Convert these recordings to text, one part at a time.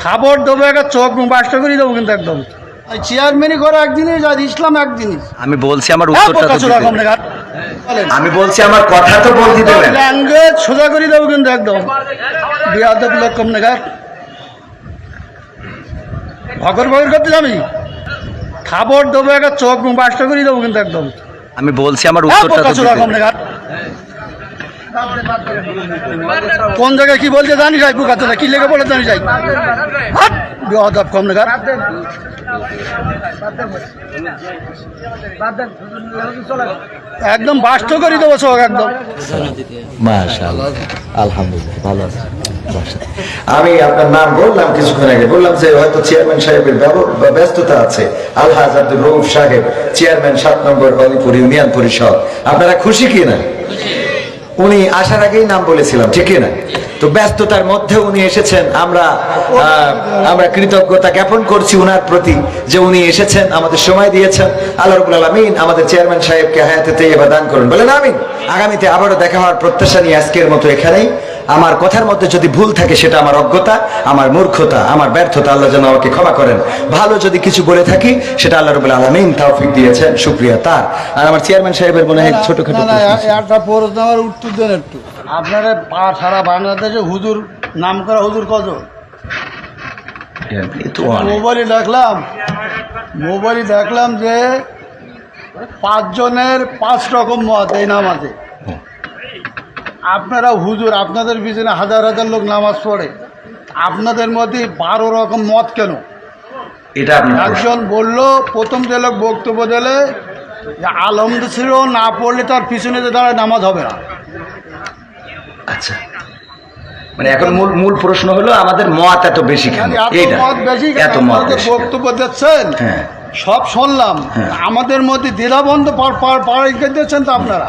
খাবার দেবো একটা চোখ মুখ বাসটা করে দেবো কিন্তু একদম। চেয়ারম্যানই করে এক জিনিস আর ইসলাম এক জিনিস আমি বলছি আমার উত্তরটা রকম দেন। আমি বলছি আমার কথা তো বলতে দেবেন ল্যাঙ্গুয়েজ সোজা করে দেবো কিন্তু একদম। বিয়াদব লোক কম নেগার ভগর ভগর করতে যাবি? খাবার দেবো একটা চোখ মুখ বাসটা করে দেবো কিন্তু একদম। আমি বলছি আমার উত্তরটা তো দিতে রকম দেন। নেগার কোন জায়গায় কি বলতে জানি যাই বুকাতে কি লেগে বলে জানি যাই হাট! বিয়াদব কম নেগার একদম বাষ্ট করে দেবো চোখ একদম। আলহামদুলিল্লাহ, ভালো আছে। আমি আপনার নাম বললাম কিছুক্ষণ আগে। বললাম যে হয়তো চেয়ারম্যান সাহেবের ব্যস্ততা আছে। আলহাজ আব্দুল রৌফ সাহেব, চেয়ারম্যান সাত নম্বর হলিপুর ইউনিয়ন পরিষদ। আপনারা খুশি কি না উনি আসার আগেই নাম বলেছিলাম, ঠিক না? তো ব্যস্ততার মধ্যে উনি এসেছেন, আমরা আমরা কৃতজ্ঞতা জ্ঞাপন করছি উনার প্রতি যে উনি এসেছেন, আমাদের সময় দিয়েছেন। আল্লাহ রবুল আলমিন আমাদের চেয়ারম্যান সাহেবকে হায়াতে এবার দান করুন। বলেন আমিন। আগামীতে আবারও দেখা হওয়ার প্রত্যাশা নিয়ে আজকের মতো এখানেই। আমার কথার মধ্যে যদি ভুল থাকে সেটা আমার অজ্ঞতা আমার মূর্খতা আমার ব্যর্থতা আল্লাহ যেন আমাকে ক্ষমা করেন। ভালো যদি কিছু বলে থাকি সেটা আল্লাহ রবুল আলমিন তৌফিক দিয়েছেন সুপ্রিয়া তার। আর আমার চেয়ারম্যান সাহেবের মনে হয় ছোটখাটো প্রশ্ন। আমার উত্তর দেন একটু। আপনারা পা- সারা বাংলাদেশে হুজুর নাম করা হুজুর কজন? মোবাইলে দেখলাম মোবাইলে দেখলাম যে পাঁচজনের পাঁচ রকম মত এই নামাজে। আপনারা হুজুর আপনাদের পিছনে হাজার হাজার লোক নামাজ পড়ে। আপনাদের মধ্যে বারো রকম মত কেন? এটা একজন বলল প্রথম যে লোক বক্তব্য দিলে যে আলমদ ছিল না পড়লে তার পিছনে যে দাঁড়ায় নামাজ হবে না। আচ্ছা। মানে এখন মূল মূল প্রশ্ন হলো আমাদের মত এত বেশি কেন? এত এইটা মত বেশি এত মত? বক্তব্য দিচ্ছেন হ্যাঁ। সব শুনলাম। হ্যাঁ। আমাদের মধ্যে দ্বিধাবন্ধ পাড়াই দিচ্ছেন তো আপনারা।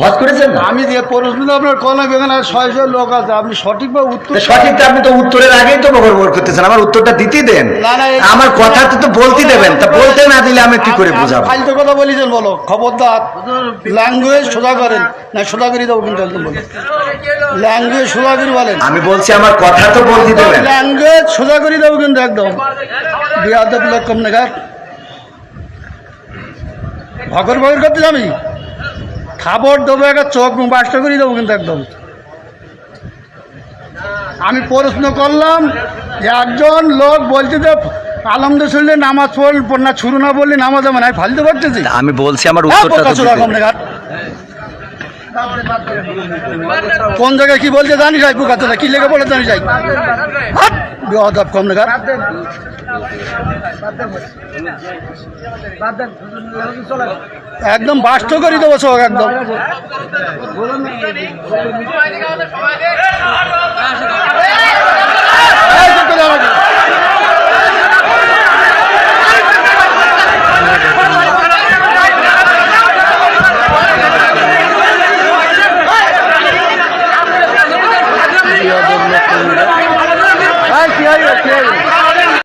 হজ করেছেন না? আমি যে প্রশ্ন আপনার কলম এখানে ছয় ছয় লোক আছে। আপনি সঠিকভাবে উত্তর তা সঠিক আপনি তো উত্তরের আগেই তো বকর করতেছেন আমার উত্তরটা দিতেই দেন। না, না, আমার কথা তো বলতে দেবেন তা বলতে না দিলে আমি কি করে বুঝাবো? ফালতু কথা বলিছেন বলো খবরদার। ল্যাঙ্গুয়েজ সোজা করেন। না সোজা করে দেবো কিন্তু একদম বলো। ল্যাঙ্গুয়েজ সোজা করে বলেন। আমি বলছি আমার কথা তো বলতে দেবেন। ল্যাঙ্গুয়েজ সোজা করে দেবো কিন্তু একদম। বিয়াদব লোক কম নেগার ভগর ভগর করতে যাবি? খাবার দেবো একটা চোখ বাসটা করে দেবো কিন্তু একদম। আমি প্রশ্ন করলাম যে একজন লোক বলছে যে আলমদে শুনলে নামাজ পড়ল না শুরু না বললে নামাজ হবে না। ফালতে পারতেছি আমি বলছি আমার। নেগার কোন জায়গায় কি বলছে জানি যাই বুকাতে না কি লেগে বলে জানি হাট! বেয়াদব কম নেগার একদম বাস্ত করে দেবো সব একদম আমাকে।